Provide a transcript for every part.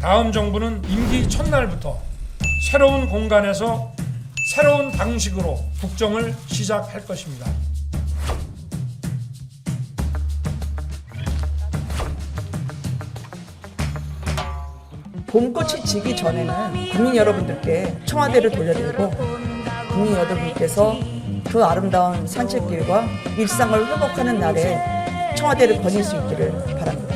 다음 정부는 임기 첫날부터 새로운 공간에서 새로운 방식으로 국정을 시작할 것입니다. 봄꽃이 지기 전에는 국민 여러분들께 청와대를 돌려드리고 국민 여러분께서 그 아름다운 산책길과 일상을 회복하는 날에 청와대를 거닐 수 있기를 바랍니다.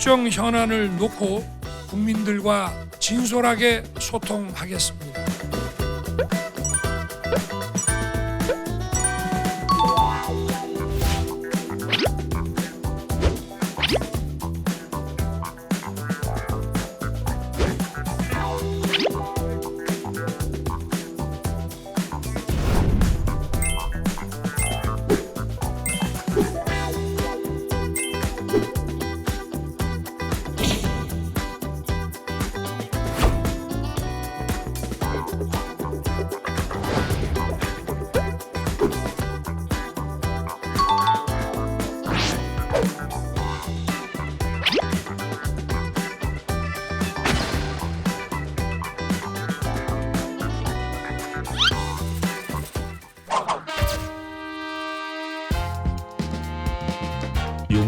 국정 현안을 놓고 국민들과 진솔하게 소통하겠습니다.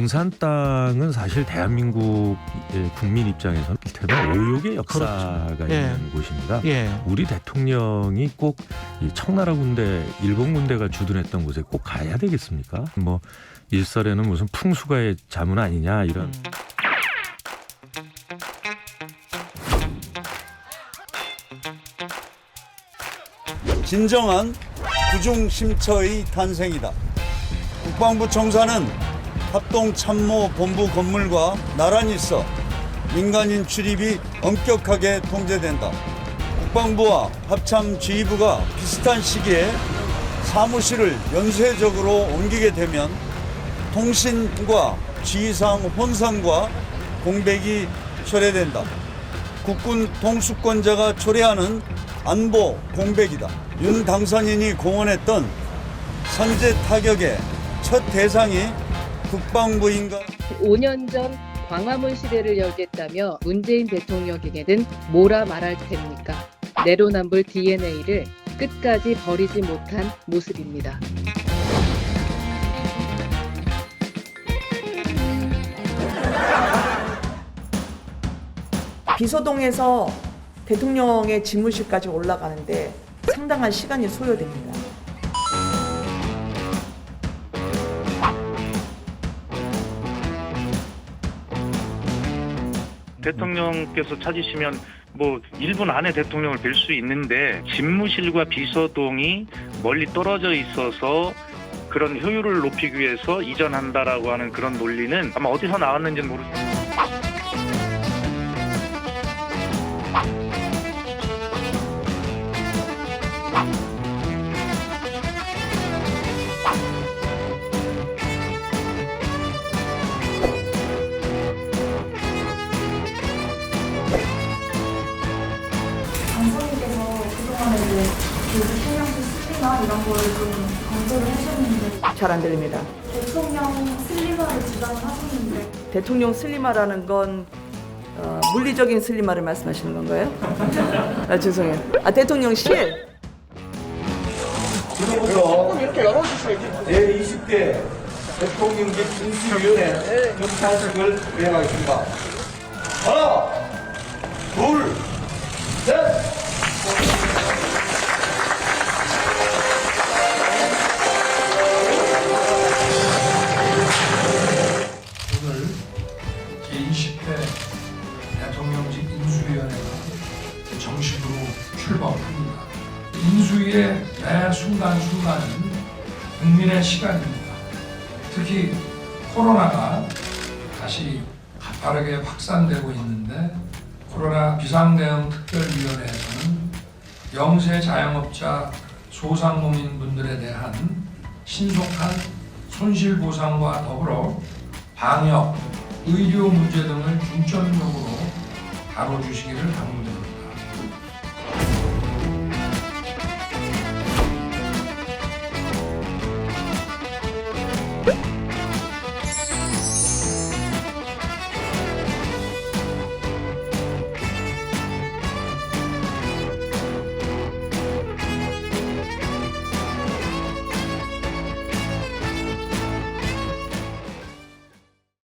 용산 땅은 사실 대한민국 국민 입장에서는 대단한 의혹의 역사가 그렇죠. 예. 있는 곳입니다. 예. 우리 대통령이 꼭이 청나라 군대, 일본 군대가 주둔했던 곳에 꼭 가야 되겠습니까? 뭐 일설에는 무슨 풍수가의 자문 아니냐 이런 음. 진정한 구중심처의 탄생이다. 국방부 청사는 합동참모본부 건물과 나란히 있어 민간인 출입이 엄격하게 통제된다. 국방부와 합참지휘부가 비슷한 시기에 사무실을 연쇄적으로 옮기게 되면 통신과 지휘상 혼선과 공백이 초래된다. 국군 통수권자가 초래하는 안보 공백이다. 윤 당선인이 공언했던 선제 타격의 첫 대상이 국방부인가 5년 전 광화문 시대를 열겠다며 문재인 대통령에게는 뭐라 말할 텐니까 내로남불 DNA를 끝까지 버리지 못한 모습입니다. 비서동에서 대통령의 집무실까지 올라가는데 상당한 시간이 소요됩니다. 대통령께서 찾으시면 뭐 1분 안에 대통령을 뵐 수 있는데 집무실과 비서동이 멀리 떨어져 있어서 그런 효율을 높이기 위해서 이전한다라고 하는 그런 논리는 아마 어디서 나왔는지는 모르겠습니다. 이런 거를 좀 강조를 하셨는데 잘 안 들립니다. 대통령 슬리마를 주장을 하셨는데 대통령 슬리마라는 건 어, 물리적인 슬리마를 말씀하시는 건가요? 아, 죄송해요. 아 대통령 실. 지금부터 제20대 대통령직 인수위원회 경찰식을 수행하겠습니다. 하나, 인수위의 매 순간순간은 국민의 시간입니다. 특히 코로나가 다시 가파르게 확산되고 있는데 코로나 비상대응 특별위원회에서는 영세 자영업자 소상공인분들에 대한 신속한 손실보상과 더불어 방역, 의료 문제 등을 중점적으로 다뤄주시기를 당부드립니다.